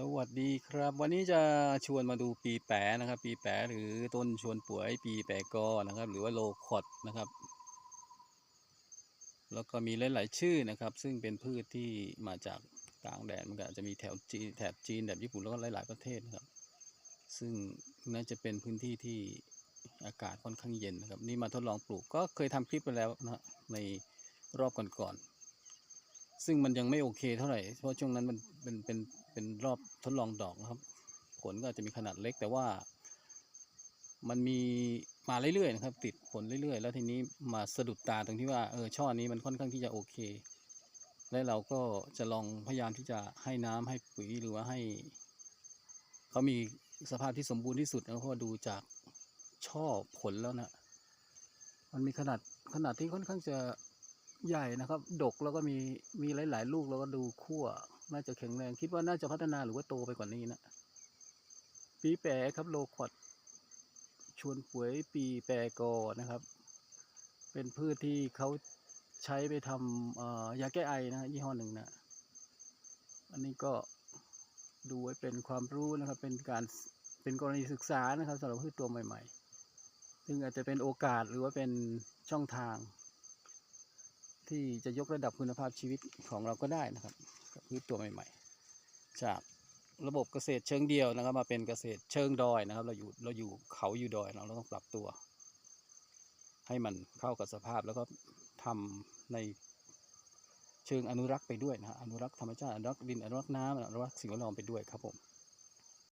สวัสดีครับ วันนี้จะชวนมาดูปีแปะนะครับ ปีแปะหรือต้นชวนป่วยปีแปะกอนะครับ หรือว่าโลคอดนะครับ แล้วก็มีหลายๆชื่อนะครับ ซึ่งเป็นพืชที่มาจากต่างแดนมันก็จะมีแถวจีนแถบจีนแถบญี่ปุ่นแล้วก็หลาย ๆประเทศนะครับ ซึ่งน่าจะเป็นพื้นที่ที่อากาศค่อนข้างเย็นนะครับ นี่มาทดลองปลูกก็เคยทำคลิปไปแล้วนะในรอบก่อนๆ ซึ่งมันยังไม่โอเคเท่าไหร่ เพราะช่วงนั้นมันเป็นเป็นเป็นรอบทดลองดอกนะครับ ผลก็อาจจะมีขนาดเล็กแต่ว่า มันมีมาเรื่อยๆนะครับ ติดผลเรื่อยๆ แล้วทีนี้มาสะดุดตาตรงที่ว่าเออช่อนี้มันค่อนข้างที่จะโอเค และเราก็จะลองพยายามที่จะให้น้ำให้ปุ๋ยหรือว่าให้เขามีสภาพที่สมบูรณ์ที่สุดนะเพราะว่าดูจากช่อผลแล้วนะมันมีขนาดขนาดที่ค่อนข้างจะ ใหญ่นะครับ ดกแล้วก็มีมีหลาย ๆ ลูกแล้วก็ดูขั้วน่าจะแข็งแรงคิดว่าน่าจะพัฒนาหรือว่าโตไปกว่านี้นะปีแปรครับโลคอดชวนป่วยปีแปรกอนะครับ เป็นพืชที่เขาใช้ไปทำยาแก้ไอนะฮะยี่ห้อหนึ่งนะอันนี้ก็ดูไว้เป็นความรู้นะครับ เป็นการเป็นกรณีศึกษานะครับสำหรับพืชตัวใหม่ ๆ ซึ่งอาจจะเป็นโอกาสหรือว่าเป็นช่องทาง ที่จะยกระดับคุณภาพชีวิตของเราก็ได้นะครับกับพืชตัวใหม่ๆ จากระบบเกษตรเชิงเดียวนะครับ มาเป็นเกษตรเชิงดอยนะครับ เราอยู่เราอยู่เขาอยู่ดอยเราเราต้องปรับตัว ให้มันเข้ากับสภาพแล้วก็ทำในเชิงอนุรักษ์ไปด้วยนะฮะอนุรักษ์ธรรมชาติอนุรักษ์ดินอนุรักษ์น้ำอนุรักษ์สิ่งแวดล้อมไปด้วยครับผม